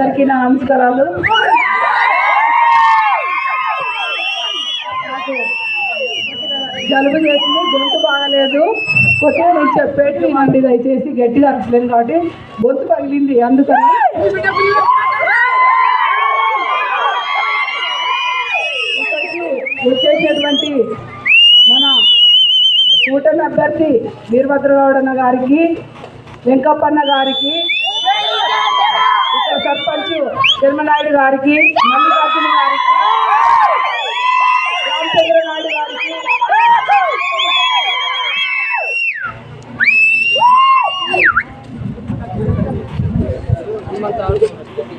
అందరికీ నా నమస్కారాలు. జలుబు చేసింది గొంతు బాగలేదు. కొత్తగా నేను చెప్పేట్టు వినండి దయచేసి గట్టిగా అరచలేను కాబట్టి గొంతు పగిలింది అందుకని. వచ్చేసినటువంటి మన కూటమి అభ్యర్థి వీరభద్రగౌడన్న గారికి వెంకప్పన్న గారికి సర్పంచ్ తిరుమనాయుడు గారికి మల్లికార్జున గారికి రామచంద్ర నాయుడు గారికి.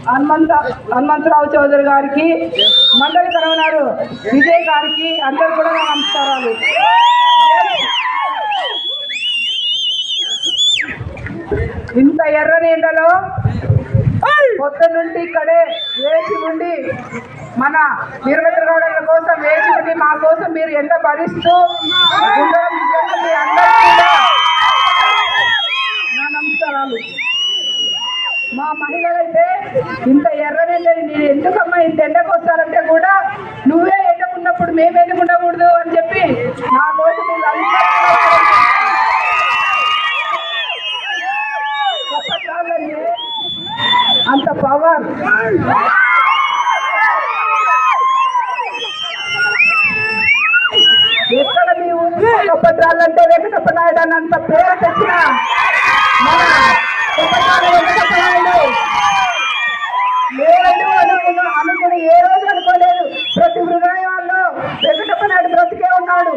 హనుమంత హనుమంతరావు చౌదరి గారికి మండలి కరవనారు విజయ్ గారికి అందరు కూడా నమస్కారాలు. ఇంత ఎర్ర నీళ్ళలో పొద్దు నుండి ఇక్కడే వేచి ఉండి మన వీరభద్రగౌడల కోసం వేచి ఉండి మా కోసం మీరు ఎంత భరిస్తూ ఉండడం మీ కూడా? నా నమస్కారాలు. మా మహిళలైతే ఇంత ఎర్రనెల్లని నేను ఎందుకమ్మా ఇంత ఎండకు వస్తారంటే కూడా నువ్వే ఎండకున్నప్పుడు మేము ఎందుకు ఉండకూడదు అని చెప్పి నా కోసం అంత పవర్. ఎక్కడ మీ ఊరు కొప్పట్రాలంటే వెంకటప్ప నాయుడు అన్నంత పేరు తెచ్చిన మన కొప్పట్రాల వెంకటప్ప నాయుడు. అనుకున్న అనుకుని ఏ రోజు అనుకోలేదు. ప్రతి హృదయాల్లో వెంకటప్ప నాయుడు బ్రతికే ఉన్నాడు.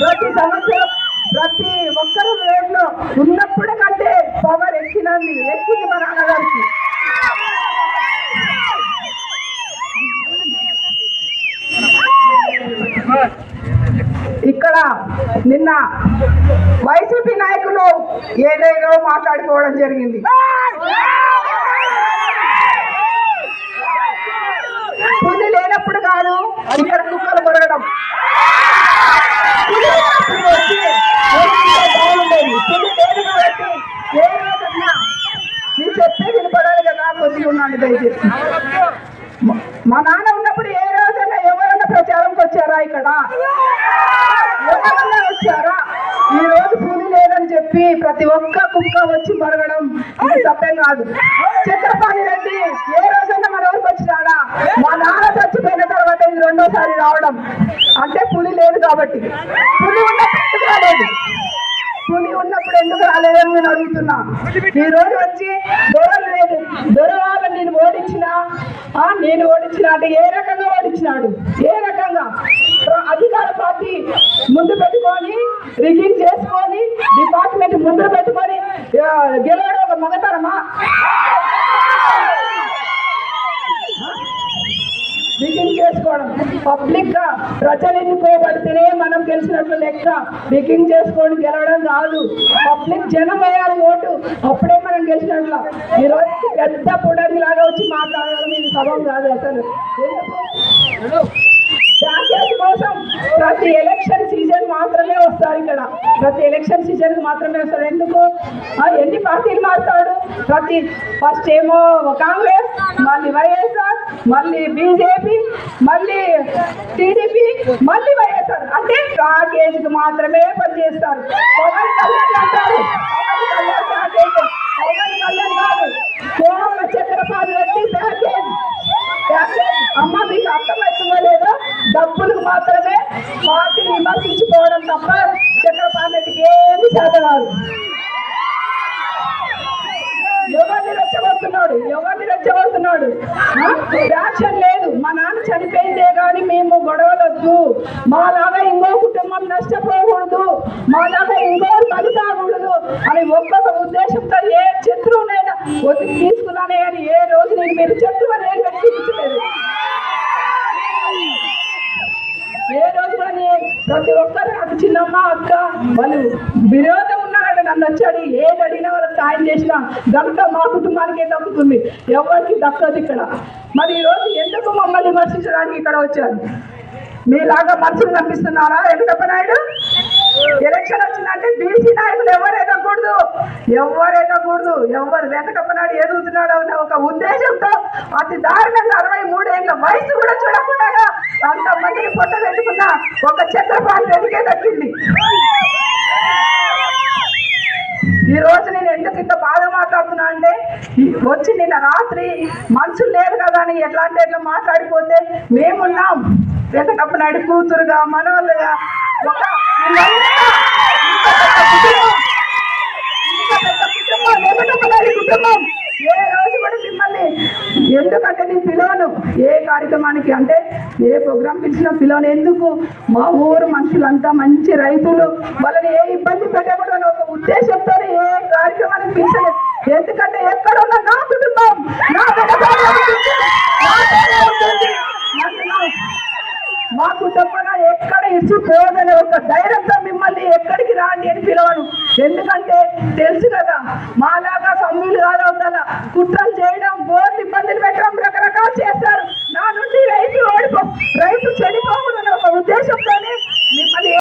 ప్రతి సంవత్సరం ప్రతి ఒక్కరు రేట్లో ఉన్నప్పుడు కంటే పవర్ ఎక్కింది మన అన్నగారికి. ఇక్కడ నిన్న వైసీపీ నాయకులు ఏదేదో మాట్లాడుకోవడం జరిగింది. పులి లేనప్పుడు కాదు ఇక్కడ కుక్కలు కొరగడం పులి ఉన్నప్పుడు వచ్చి ఏమంటే బాగుండేది పులి లేదు కాబట్టి ఏ రోజన్నా నీ చెప్పే వినపడాలి కదా కొద్దిగా ఉన్నాను దయచేసి మా- మా నాన్న ఉన్నప్పుడు ఏ రోజైనా ఎవరైనా ప్రచారంకి వచ్చారా ఇక్కడ? ఎవరన్నా వచ్చారా? ఈ రోజు కూలి లేదని చెప్పి ప్రతి ఒక్క కుక్క వచ్చి మరగడం ఇది తప్పేం కాదు. చక్రపాణి రెడ్డి ఏ రోజైనా మన ఊరికి వచ్చినాడా? మా నాన్న చచ్చిపోయిన తర్వాత ఇది రెండోసారి రావడం. అంటే పులి లేదు కాబట్టి. పులి ఉన్నప్పుడు రాలేదు? పులి ఉన్నప్పుడు ఎందుకు రాలేదని నేను అడుగుతున్నా. ఈ రోజు వచ్చి దొరలు లేదు. దొర వాళ్ళని నేను ఓడించినా ఆ, నేను ఓడించిన అంటే ఏ రకంగా ఓడించినాడు? ఏ రకంగా? అధికార పార్టీ ముందు పెట్టుకొని రిగింగ్ చేసుకొని డిపార్ట్మెంట్ ముందు పెట్టుకొని గెలవడం ఒక మగతరమా రిగింగ్ చేసుకోవడం. పబ్లిక్గా ప్రజలు ఎన్నుకోబడితేనే మనం గెలిచినట్లు లెక్క రిగింగ్ చేసుకొని గెలవడం కాదు పబ్లిక్ జనం వేయాలి ఓటు అప్పుడే మనం గెలిచినట్లు. ఈ రోజు పెద్ద పొడని లాగా వచ్చి మాట్లాడడం ఇది సభం కాదు అసలు. కోసం ప్రతి ఎలక్షన్ సీజన్ మాత్రమే వస్తారు ఇక్కడ. ప్రతి ఎలక్షన్ సీజన్ మాత్రమే వస్తారు. ఎందుకు? ఎన్ని పార్టీలు మారుతాడు? ప్రతి ఫస్ట్ ఏమో కాంగ్రెస్ మళ్ళీ వైఎస్ఆర్ మళ్ళీ బీజేపీ మళ్ళీ టీడీపీ మళ్ళీ వైఎస్ఆర్. అంటే ప్యాకేజీకి మాత్రమే పనిచేస్తారు. పవన్ కళ్యాణ్ అంటారు. పవన్ కళ్యాణ్ ప్యాకేజ్ కాదు. కోమల చక్రపాణి రెడ్డి ప్యాకేజ్ ప్యాకేజ్ అమ్మ మీకు అర్థమవుతుందో లేదో డబ్బులకు మాత్రమే పార్టీని విమర్శించుకోవడం తప్ప చంద్రబాబు రెడ్డికి ఏమి చేత కాదు ఎవరిని రెచ్చగొడుతున్నాడు ఎవరిని రెచ్చగొడుతున్నాడు యాక్షన్ లేదు. మా నాన్న చనిపోయిందే కానీ మేము గొడవలొద్దు. మాలాగా ఇంకో కుటుంబం నష్టపోకూడదు. మాలాగా ఇంకోరు పని తాగకూడదు అని ఒక్కొక్క ఉద్దేశంతో ఏ శత్రువునైనా ఒత్తిడి తీసుకున్నానే అని ఏ రోజు నేను మీరు శత్రువు అని ఏం చూపించలేదు ఏ రోజు కూడా ప్రతి ఒక్కరు నాకు చిన్నమ్మ అక్క వాళ్ళు విరోధం నన్ను వచ్చాడు ఏది అడిగినా వాళ్ళకి సాయం చేసినా ఘనత మా కుటుంబానికే దక్కుతుంది. ఎవరికి దక్కదు ఇక్కడ. మరి ఈరోజు రోజు ఎందుకు మమ్మల్ని విమర్శించడానికి ఇక్కడ వచ్చారు? మీలాగా మనుషులు కనిపిస్తున్నారా? ఎందుకప్ప నాయుడు? ఎలక్షన్ వచ్చిందంటే బీసీ నాయకులు ఎవరు ఎదగకూడదు? ఎవరు ఎదగకూడదు? ఎవరు వెనకప్పనాడు ఎదుగుతున్నాడు అన్న ఒక ఉద్దేశంతో అతి దారుణంగా అరవై మూడేళ్ళ వయసు కూడా చూడకుండా అంతమందిని పొట్ట పెట్టుకున్న ఒక చక్రపాణి వెతికే దక్కింది ఈ రోజు నేను ఎందుకు ఇంత బాగా మాట్లాడుతున్నా అంటే ఈ- వచ్చి నిన్న రాత్రి మనుషులు లేరు కదా అని ఎట్లా అంటే ఎట్లా మాట్లాడిపోతే మేమున్నాం. వెంకటప్ప నాయుడు కూతురుగా మనవాళ్ళుగా ఒక కుటుంబం, కుటుంబం ఏ రోజు కూడా మిమ్మల్ని ఎందుకంటే నేను పిలవను? ఏ కార్యక్రమానికి? అంటే ఏ ప్రోగ్రామ్ పిలిచినా పిలవను. ఎందుకు? మా ఊరు మనుషులంతా మంచి రైతులు. వాళ్ళని ఏ ఇబ్బంది పెట్టకూడదు ఒక ఉద్దేశంతో ఏ కార్యక్రమానికి పిలిచలేదు. ఎందుకంటే ఎక్కడున్న నా కుటుంబం నా వెనకాల మా కుటుంబం ఎక్కడ ఇచ్చిపోదని ఒక ధైర్యంతో మిమ్మల్ని ఎక్కడికి రాండి అని పిలవను. ఎందుకంటే తెలుసు కదా మాలాగా సమ్యులు కాదు